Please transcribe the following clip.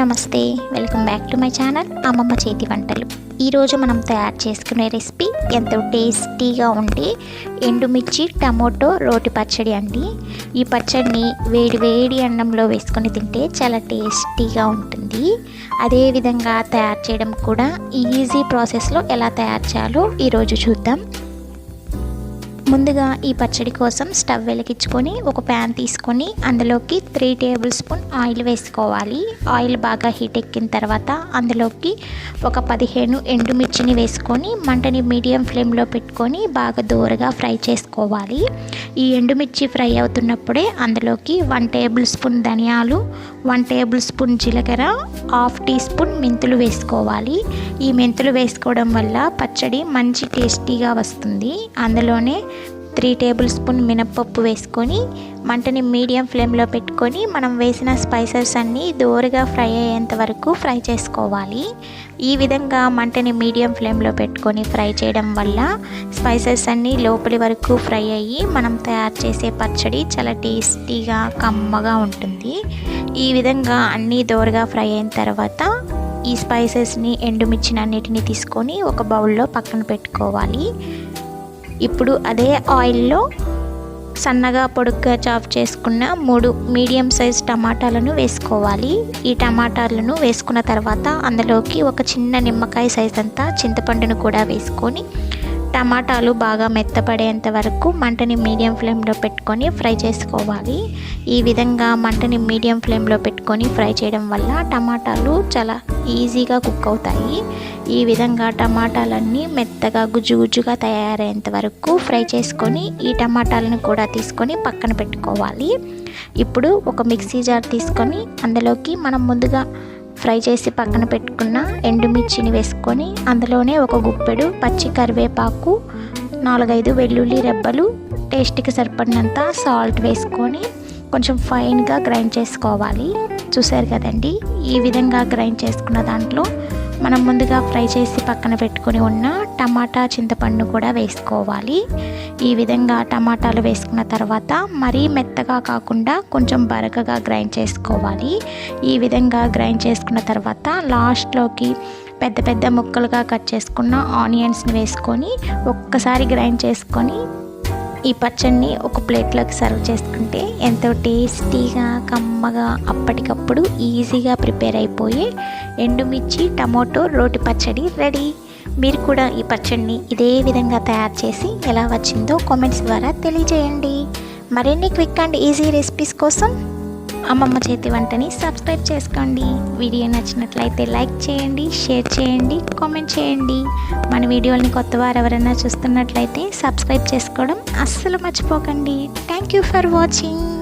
నమస్తే welcome back to my channel అమ్మమ్మ చేతి వంటలు. ఈరోజు మనం తయారు చేసుకునే రెసిపీ ఎంతో టేస్టీగా ఉండే ఎండుమిర్చి టమోటో రోటి పచ్చడి అండి. ఈ పచ్చడిని వేడి వేడి అన్నంలో వేసుకొని తింటే చాలా టేస్టీగా ఉంటుంది. అదేవిధంగా తయారు చేయడం కూడా ఈజీ ప్రాసెస్లో ఎలా తయారు చేయాలో ఈరోజు చూద్దాం. ముందుగా ఈ పచ్చడి కోసం స్టవ్ వెలిగించుకొని ఒక ప్యాన్ తీసుకొని అందులోకి త్రీ టేబుల్ స్పూన్ ఆయిల్ వేసుకోవాలి. ఆయిల్ బాగా హీట్ ఎక్కిన తర్వాత అందులోకి ఒక పదిహేను ఎండుమిర్చిని వేసుకొని మంటని మీడియం ఫ్లేమ్లో పెట్టుకొని బాగా దూరగా ఫ్రై చేసుకోవాలి. ఈ ఎండుమిర్చి ఫ్రై అవుతున్నప్పుడే అందులోకి వన్ టేబుల్ స్పూన్ ధనియాలు వన్ టేబుల్ స్పూన్ జీలకర్ర హాఫ్ టీ స్పూన్ మెంతులు వేసుకోవాలి. ఈ మెంతులు వేసుకోవడం వల్ల పచ్చడి మంచి టేస్టీగా వస్తుంది. అందులోనే త్రీ టేబుల్ స్పూన్ మినప్పప్పు వేసుకొని మంటని మీడియం ఫ్లేమ్లో పెట్టుకొని మనం వేసిన స్పైసెస్ అన్నీ దోరగా ఫ్రై అయ్యేంత వరకు ఫ్రై చేసుకోవాలి. ఈ విధంగా మంటని మీడియం ఫ్లేమ్లో పెట్టుకొని ఫ్రై చేయడం వల్ల స్పైసెస్ అన్నీ లోపలి వరకు ఫ్రై అయ్యి మనం తయారు చేసే పచ్చడి చాలా టేస్టీగా కమ్మగా ఉంటుంది. ఈ విధంగా అన్నీ దోరగా ఫ్రై అయిన తర్వాత ఈ స్పైసెస్ని ఎండుమిర్చిని అన్నిటిని తీసుకొని ఒక బౌల్లో పక్కన పెట్టుకోవాలి. ఇప్పుడు అదే ఆయిల్లో సన్నగా పొడుగ్గా చాప్ చేసుకున్న మూడు మీడియం సైజ్ టమాటాలను వేసుకోవాలి. ఈ టమాటాలను వేసుకున్న తర్వాత అందులోకి ఒక చిన్న నిమ్మకాయ సైజ్ అంతా చింతపండును కూడా వేసుకొని టమాటాలు బాగా మెత్తపడేంత వరకు మంటని మీడియం ఫ్లేమ్లో పెట్టుకొని ఫ్రై చేసుకోవాలి. ఈ విధంగా మంటని మీడియం ఫ్లేమ్లో పెట్టుకొని ఫ్రై చేయడం వల్ల టమాటాలు చాలా ఈజీగా కుక్ అవుతాయి. ఈ విధంగా టమాటాలన్నీ మెత్తగా గుజ్జు గుజ్జుగా తయారయ్యేంత వరకు ఫ్రై చేసుకొని ఈ టమాటాలను కూడా తీసుకొని పక్కన పెట్టుకోవాలి. ఇప్పుడు ఒక మిక్సీ జార్ తీసుకొని అందులోకి మనం ముందుగా ఫ్రై చేసి పక్కన పెట్టుకున్న ఎండుమిర్చిని వేసుకొని అందులోనే ఒక గుప్పెడు పచ్చి కరివేపాకు నాలుగైదు వెల్లుల్లి రెబ్బలు టేస్ట్కి సరిపడినంత సాల్ట్ వేసుకొని కొంచెం ఫైన్గా గ్రైండ్ చేసుకోవాలి. చూసారు కదండి? ఈ విధంగా గ్రైండ్ చేసుకున్న దాంట్లో మనం ముందుగా ఫ్రై చేసి పక్కన పెట్టుకొని ఉన్న టమాటా చింతపండు కూడా వేసుకోవాలి. ఈ విధంగా టమాటాలు వేసుకున్న తర్వాత మరీ మెత్తగా కాకుండా కొంచెం బరకగా గ్రైండ్ చేసుకోవాలి. ఈ విధంగా గ్రైండ్ చేసుకున్న తర్వాత లాస్ట్లోకి పెద్ద పెద్ద ముక్కలుగా కట్ చేసుకున్న ఆనియన్స్ని వేసుకొని ఒక్కసారి గ్రైండ్ చేసుకొని ఈ పచ్చడిని ఒక ప్లేట్లోకి సర్వ్ చేసుకుంటే ఎంతో టేస్టీగా కమ్మగా అప్పటికప్పుడు ఈజీగా ప్రిపేర్ అయిపోయే ఎండుమిర్చి టమోటో రోటి పచ్చడి రెడీ. మీరు కూడా ఈ పచ్చడిని ఇదే విధంగా తయారు చేసి ఎలా వచ్చిందో కామెంట్స్ ద్వారా తెలియజేయండి. మరిన్ని క్విక్ అండ్ ఈజీ రెసిపీస్ కోసం అమ్మమ్మ చేతి వంటని సబ్స్క్రైబ్ చేసుకోండి. వీడియో నచ్చినట్లయితే లైక్ చేయండి షేర్ చేయండి కామెంట్ చేయండి. మన వీడియోని కొత్త వారు ఎవరైనా చూస్తున్నట్లయితే సబ్స్క్రైబ్ చేసుకోవడం అస్సలు మర్చిపోకండి. Thank you for watching